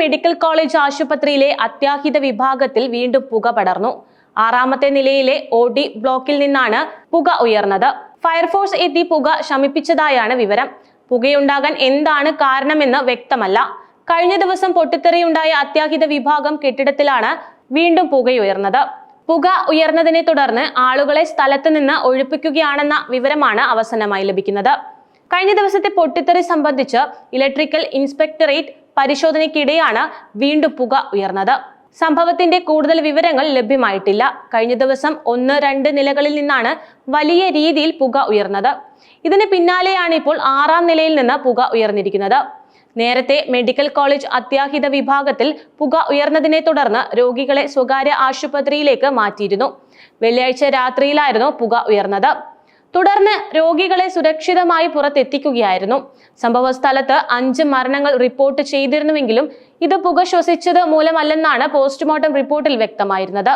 Medical college ആശുപത്രിയിലെ അത്യാഹിത വിഭാഗത്തിൽ വീണ്ടും പുക പടർന്നു. ആറാമത്തെ നിലയിലെ ഒ ഡി ബ്ലോക്കിൽ നിന്നാണ് പുക ഉയർന്നത്. ഫയർഫോഴ്സ് എത്തി പുക ശമിപ്പിച്ചതായാണ് വിവരം. പുകയുണ്ടാകാൻ എന്താണ് കാരണമെന്ന് വ്യക്തമല്ല. കഴിഞ്ഞ ദിവസം പൊട്ടിത്തെറിയുണ്ടായ അത്യാഹിത വിഭാഗം കെട്ടിടത്തിലാണ് വീണ്ടും പുകയുയർന്നത് പുക ഉയർന്നതിനെ തുടർന്ന് ആളുകളെ സ്ഥലത്ത് നിന്ന് ഒഴിപ്പിക്കുകയാണെന്ന വിവരമാണ് അവസാനമായി ലഭിക്കുന്നത്. കഴിഞ്ഞ ദിവസത്തെ പൊട്ടിത്തെറി സംബന്ധിച്ച് ഇലക്ട്രിക്കൽ ഇൻസ്പെക്ടറേറ്റ് പരിശോധനയ്ക്കിടെയാണ് വീണ്ടും പുക ഉയർന്നത്. സംഭവത്തിന്റെ കൂടുതൽ വിവരങ്ങൾ ലഭ്യമായിട്ടില്ല. കഴിഞ്ഞ ദിവസം ഒന്ന് രണ്ട് നിലകളിൽ നിന്നാണ് വലിയ രീതിയിൽ പുക ഉയർന്നത്. ഇതിന് പിന്നാലെയാണ് ഇപ്പോൾ ആറാം നിലയിൽ നിന്ന് പുക ഉയർന്നിരിക്കുന്നത്. നേരത്തെ മെഡിക്കൽ കോളേജ് അത്യാഹിത വിഭാഗത്തിൽ പുക ഉയർന്നതിനെ തുടർന്ന് രോഗികളെ സ്വകാര്യ ആശുപത്രിയിലേക്ക് മാറ്റിയിരുന്നു. വെള്ളിയാഴ്ച രാത്രിയിലായിരുന്നു പുക ഉയർന്നത്. തുടർന്ന് രോഗികളെ സുരക്ഷിതമായി പുറത്തെത്തിക്കുകയായിരുന്നു. സംഭവ സ്ഥലത്ത് അഞ്ച് മരണങ്ങൾ റിപ്പോർട്ട് ചെയ്തിരുന്നുവെങ്കിലും ഇത് പുക ശ്വസിച്ചത് മൂലമല്ലെന്നാണ് പോസ്റ്റ്മോർട്ടം റിപ്പോർട്ടിൽ വ്യക്തമായിരുന്നത്.